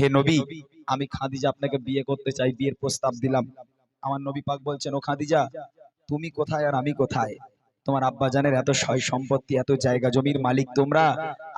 হে নবী, আমি খাদিজা আপনাকে বিয়ে করতে চাই, বিয়ের প্রস্তাব দিলাম। আমার নবী পাক বলছেন, ও খাদিজা, তুমি কোথায় আর আমি কোথায়? তোমার আব্বা জানের এত সয় সম্পত্তি, এত জায়গা জমির মালিক তোমরা,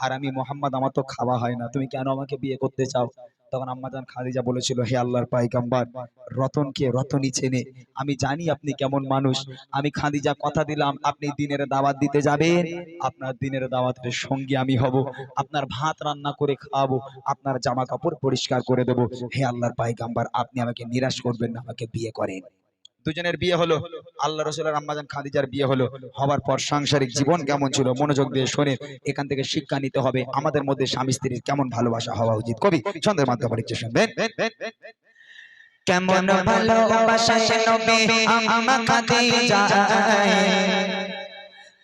আর আমি মোহাম্মদ, আমার তো খাওয়া হয় না। তুমি কেন আমাকে বিয়ে করতে চাও? তখন আম্মাজান খাদিজা বলেছিল, হে আল্লাহর পাইকাম্বার রতনকে রতনই চেনে। আমি জানি আপনি কেমন মানুষ। আমি খাদিজা কথা দিলাম, আপনি দিনের দাওয়াত দিতে যাবেন। আপনার দিনের দাওয়াতের সঙ্গী আমি হব। আপনার ভাত রান্না করে খাওয়াবো। আপনার জামা কাপড় পরিষ্কার করে দেবো। হে আল্লাহর পাইকাম্বার আপনি আমাকে নিরাশ করবেন না, আমাকে বিয়ে করেন। দুজনের বিয়ে হলো। আল্লাহ রসুলের আম্মাজান খাদিজার বিয়ে হলো। হবার পর সাংসারিক জীবন কেমন ছিল, মনোযোগ দিয়ে শোনে এখান থেকে শিক্ষা নিতে হবে। আমাদের মধ্যে স্বামী স্ত্রীর কেমন ভালোবাসা হওয়া উচিত? কবি ছন্দের মাধ্যমে পরীক্ষা শুনবেন। কেমন ভালোবাসা নবী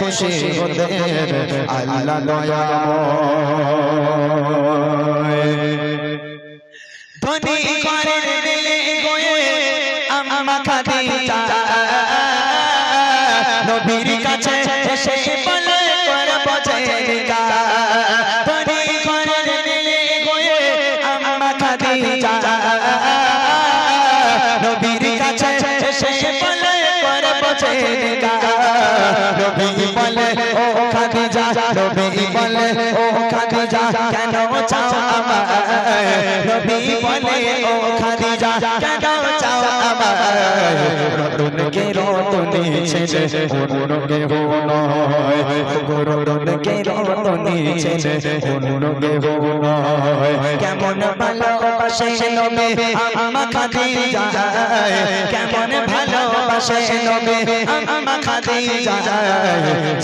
খুশি হবে আল্লাহ দয়াময়। আমায় রতনকে রতনে ছেলে অন্যকে হো রতনকে রতনে ছেলে অন্যকে হো কেমন ভালোবাসে নবী আমা খাদিজা কেমন ভালোবাসে নবী আমা খাদিজা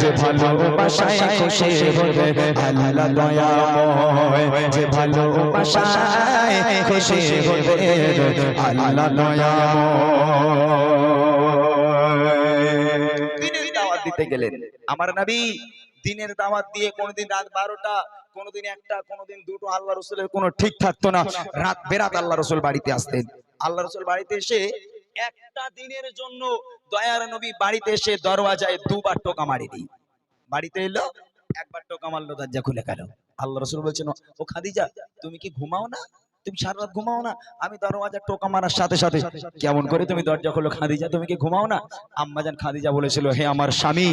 যে ভালোবাসায় খুশি হবে আল্লাহ দয়াময় যে ভালোবাসায় খুশি হবে আল্লাহ দয়াময় দিনের দাওয়াত দিতে গেলেন। আমার নবী দিনের দাওয়াত দিয়ে কোনোদিন রাত বারোটা, কোনোদিন একটা, কোনোদিন দুটো আল্লাহ রসুলের কোনো ঠিক থাকতো না। রাত বেরাত আল্লাহ রসুল বাড়িতে আসতেন। আল্লাহ রসুল বাড়িতে এসে একটা দিনের জন্য দয়ার নবী বাড়িতে এসে দরওয়াজায় দুবার টোকা মারি দিই। বাড়িতে এলো, একবার টোকা মারলো, দরজা খুলে গেল। আল্লাহ রসুল বলছেন, ও খাদিজা, তুমি কি ঘুমাও না? তুমি সারা রাত ঘুমাও না, আমি দরওয়াজা টোকা মারার সাথে সাথে। কেমন করে তুমি দরজা খোলো, খাদিজা, তুমি কি ঘুমাও না? আম্মাজান খাদিজা বলেছিল, হে আমার স্বামী,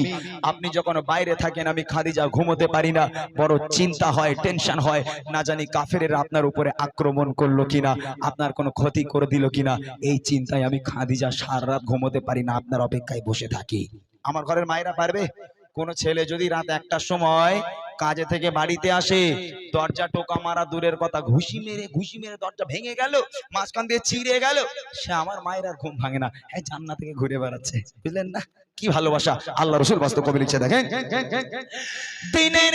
আপনি যখন বাইরে থাকেন, আমি খাদিজা ঘুমোতে পারি না। বড় চিন্তা হয়, টেনশন হয়, না জানি কাফেরেরা আপনার উপরে আক্রমণ করল কিনা, আপনার কোনো ক্ষতি করে দিল কিনা। এই চিন্তায় আমি খাদিজা সারা রাত ঘুমোতে পারি না, আপনার অপেক্ষায় বসে থাকি। আমার ঘরের মায়েরা পারবে? কোন ছেলে যদি রাত একটার সময় কাজে থেকে বাড়িতে আসে, দরজা টোকা মারা দূরের কথা, ঘুষি মেরে ঘুষি মেরে দরজা ভেঙে গেল, মাঝখান দিয়ে চিড়ে গেল। সে আমার মায়ের আর ঘুম ভাঙে না। হ্যাঁ জান্না থেকে ঘুরে বেড়াচ্ছে। বুঝলেন না? কি ভালোবাসা। আল্লাহ রসুল বাস্তব কবি লিখছে, দেখেন। দিনের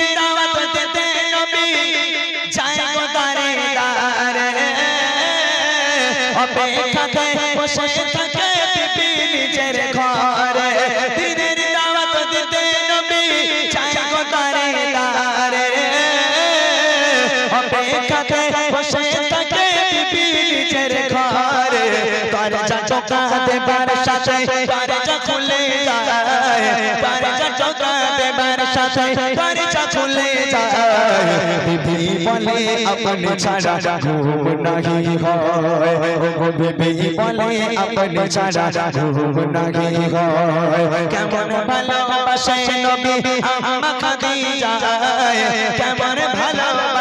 দরজা চোকা দেবার সাথে দরজা খুলে যায় দরজা চোকা দেবার দরজা খুলে যায় বিবি বলে আপনি ছাড়া ঘুম নাহি হয় ও বিবি বলে আপনি ছাড়া ঘুম নাহি হয় কেমন ভালোবাসে নবী আমা খাদিজা কেমন ভালোবাসে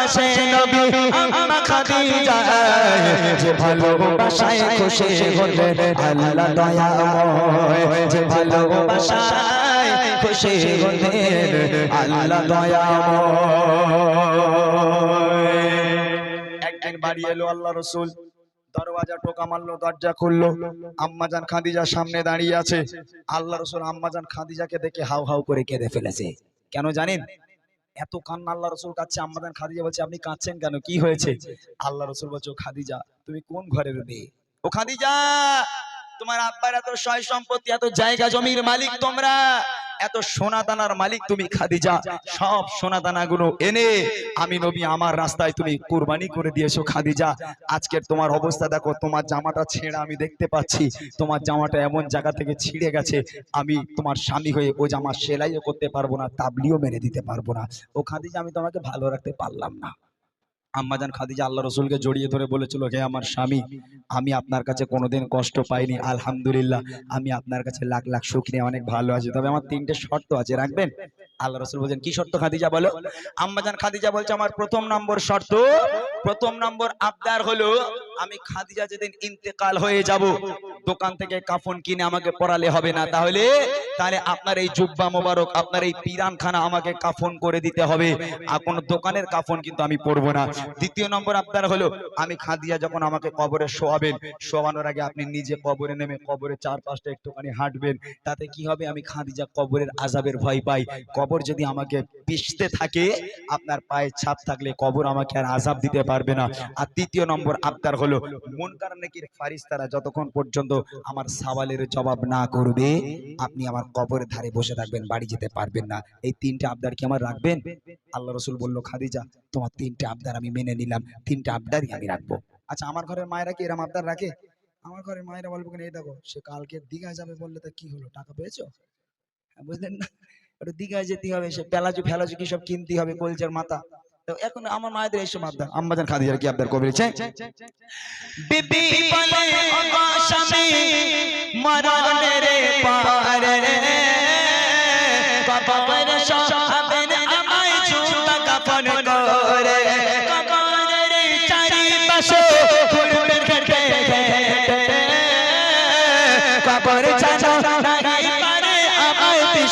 একদিন বাড়ি এলো আল্লাহ রসুল। দরওয়াজা টোকা মারলো, দরজা খুললো। আম্মাজান খাদিজা সামনে দাঁড়িয়ে আছে। আল্লাহ রসুল আম্মাজান খাদিজাকে দেখে হাউ হাউ করে কেঁদে ফেলেছে। কেন জানেন? এত কান্না আল্লাহ রসুল কাছে আম্মাদান খাদিজা বলছে, আপনি কাঁদছেন কেন? কি হয়েছে? আল্লাহ রসুল বলছে, "ও খাদিজা, তুমি কোন ঘরের মেয়ে? ও খাদিজা, তোমার আব্বার এত সয় সম্পত্তি এত জায়গা জমির মালিক তোমরা এত সোনা দানার মালিক তুমি খাদিজা। সব সোনা দানাগুলো এনে আমি নবী আমার রাস্তায় তুমি কুরবানি করে দিয়েছ খাদিজা। আজকের তোমার অবস্থা দেখো তোমার জামাটা ছেঁড়া আমি দেখতে পাচ্ছি। তোমার জামাটা এমন জায়গা থেকে ছিঁড়ে গেছে আমি তোমার স্বামী হয়ে ও জামা সেলাইও করতে পারব না তাবলিও মেরে দিতে পারব না। ও খাদিজা আমি তোমাকে ভালো রাখতে পারলাম না। আম্মাজান খাদিজা আল্লাহ রসুলকে জড়িয়ে ধরে বলেছিল, হে আমার স্বামী, আমি আপনার কাছে কোনোদিন কষ্ট পাইনি। আলহামদুলিল্লাহ, আমি আপনার কাছে লাখ লাখ সুখ নিয়ে অনেক ভালো আছি। তবে আমার তিনটে শর্ত আছে, রাখবেন? আল্লাহ রসুল বলছেন, কি শর্ত খাদিজা বলো? আম্মাজান খাদিজা বলছে, আমার প্রথম নম্বর শর্ত, প্রথম নম্বর আবদার হলো, আমি খাদিজা যেদিন ইন্তেকাল হয়ে যাব দোকান থেকে কাফন কিনে আমাকে পরালে হবে না তাহলে? তাহলে আপনার এই জুব্বা মোবারক, আপনার এই পিরান খানা আমাকে কাফন করে দিতে হবে। আর কোনো দোকানের কাফন কিন্তু আমি পরবো না। দ্বিতীয় নম্বর আপনার হলো, আমি খাদিয়া যখন আমাকে কবরে শোয়াবেন, শোয়ানোর আগে আপনি নিজে কবরে নেমে কবরে চার পাঁচটা একটুখানি হাঁটবেন। তাতে কি হবে? আমি খাদিজা কবরের আজাবের ভয় পাই। কবর যদি আমাকে পিষতে থাকে, আপনার পায়ে ছাপ থাকলে কবর আমাকে আর আজাব দিতে পারবে না। আর তৃতীয় নম্বর আবদার হলো, মুনকার নেকির ফারিস্তারা যতক্ষণ পর্যন্ত আমার সওয়ালের জবাব না করবে আপনি আমার কবরের ধারে বসে থাকবেন বাড়ি যেতে পারবেন না। এই তিনটে আবদার কি আমার রাখবেন? আল্লাহ রসুল বলল খাদিজা তোমার তিনটে আবদার আমি মেনে নিলাম তিনটে আবদারই আমি রাখব। আচ্ছা আমার ঘরের মায়েরা কি এরম আবদার রাখে? আমার ঘরের মায়েরা বলব কিনা এই দেখো সে কালকে দীঘায় যাবে বললে তা কি হলো টাকা পেয়েছ? হ্যাঁ, বুঝলেন না? ওটা দীঘায় যেতে হবে সে পেলাজু ফেলাজু কি সব কিনতে হবে কলচার মাথা। তো এখন আমার মায়েদের এইসব আবদার আম্মাজান খাদিজার কি আবদার কবে বিবি বলে স্বামী মরণের পারে। কবর সাবেন আমায় ঝুঁকা কাফন করে। কবরের চারিপাশে ঘুরবেন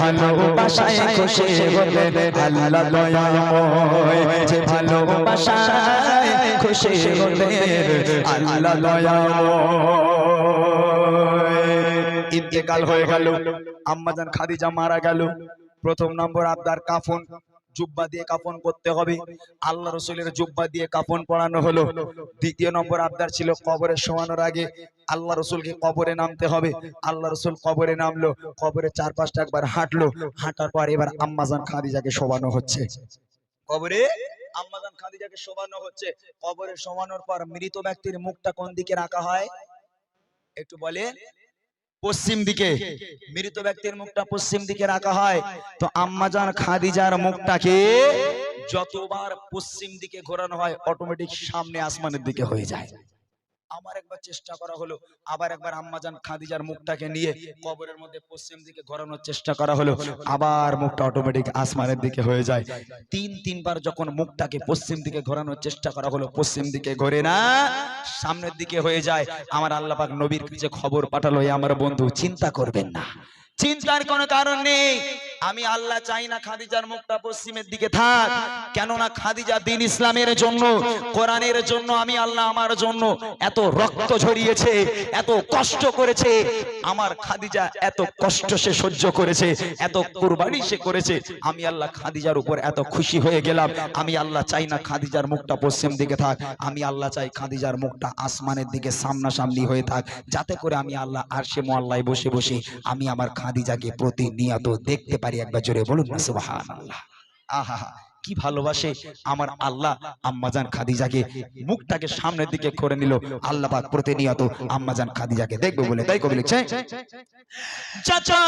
ভালোবাসায় খুশি আল্লাহ দয়াময় যে ভালোবাসায় খুশি আল্লাহ দয়াময় ইন্তেকাল হয়ে গেল, আম্মাজান খাদিজা মারা গেল। প্রথম নম্বর আবদার কাফন। জুব্বা দিয়ে কাফন করতে হবে। আল্লাহ রসুলের জুব্বা দিয়ে কাফন পড়ানো হলো। দ্বিতীয় নম্বর আবদার ছিল কবরে শোয়ানোর আগে আল্লাহ রসুলকে কবরে নামতে হবে। আল্লাহ রসুল কবরে নামলো কবরে চার পাঁচটা একবার হাঁটলো। হাঁটার পর এবার আম্মাজান খাদিজাকে শোয়ানো হচ্ছে। কবরে আম্মাজান খাদিজাকে শোয়ানো হচ্ছে। কবরে শোয়ানোর পর মৃত ব্যক্তির মুখটা কোন দিকে রাখা হয়? একটু বলে পশ্চিম দিকে। মৃত ব্যক্তির মুখটা পশ্চিম দিকে রাখা হয়। তো আম্মাজান খাদিজার মুখটাকে যতবার পশ্চিম দিকে ঘোরানো হয় অটোমেটিক সামনে আসমানের দিকে হয়ে যায়। আমার একবার চেষ্টা করা হলো। আবার একবার আম্মাজান খাদিজার মুখটাকে নিয়ে কবরের মধ্যে পশ্চিম দিকে ঘোরানোর চেষ্টা করা হলো। আবার মুখটা অটোমেটিক আসমানের দিকে হয়ে যায়। তিন, তিনবার যখন মুখটাকে পশ্চিম দিকে ঘোরানোর চেষ্টা করা হলো, পশ্চিম দিকে ঘোরে না, সামনের দিকে হয়ে যায়। আমার আল্লাহ পাক নবীর কাছে খবর পাঠালো, "এ আমার বন্ধু, চিন্তা করবেন না। চিন্তার কোনো কারণ নেই। আমি আল্লাহ চাই না খাদিজার মুখটা পশ্চিমের দিকে থাক। কেননা খাদিজা দিন ইসলামের জন্য, কোরআনের জন্য, আমি আল্লাহ আমার জন্য এত রক্ত ঝরিয়েছে, এত কষ্ট করেছে। আমার খাদিজা এত কষ্ট সে সহ্য করেছে, এত কুরবানি সে করেছে। আমি আল্লাহ খাদিজার উপর এত খুশি হয়ে গেলাম। আমি আল্লাহ চাই না খাদিজার মুখটা পশ্চিম দিকে থাক। আমি আল্লাহ চাই খাদিজার মুখটা আসমানের দিকে সামনাসামনি হয়ে থাক। যাতে করে আমি আল্লাহ আর সে মোয়াল্লায় বসে বসে আমি আমার খাদিজাকে প্রতিনিয়ত দেখতে পারি একবার জোরে বলুন না সুবাহান আল্লাহ আহা, কি ভালোবাসে আমার আল্লাহ। আম্মাজান খাদিজাকে মুখটাকে সামনের দিকে করে নিল। আল্লাহ পাক প্রতিনিয়ত আম্মাজান খাদিজাকে দেখবে বলে তাই কবি লিখছে, চাচা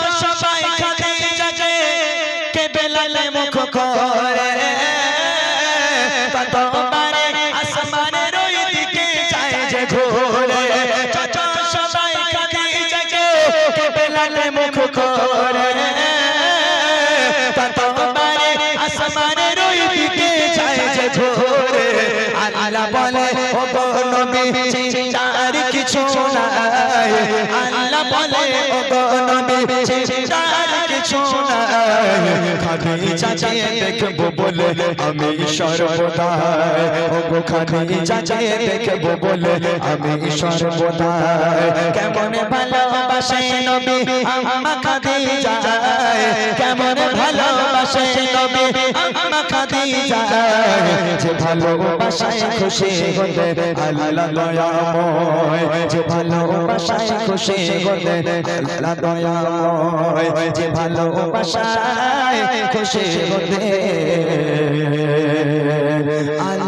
করে খাদিজা যে দেখব বলে আমি সর্বদা ও গো খাদিজা যে দেখব বলে আমি সর্বদা কেমন ভালোবাসে নবী আম্মা খাদিজা কেমন ভালোবাসে নবী আম্মা খাদিজা যে ভালোবাসায় খুশি হতে আল্লাহ দয়াময় যে ভালোবাসায় খুশি হতে আল্লাহ দয়াময় যে ভালোবাসায় খুশি হতে আল্লাহ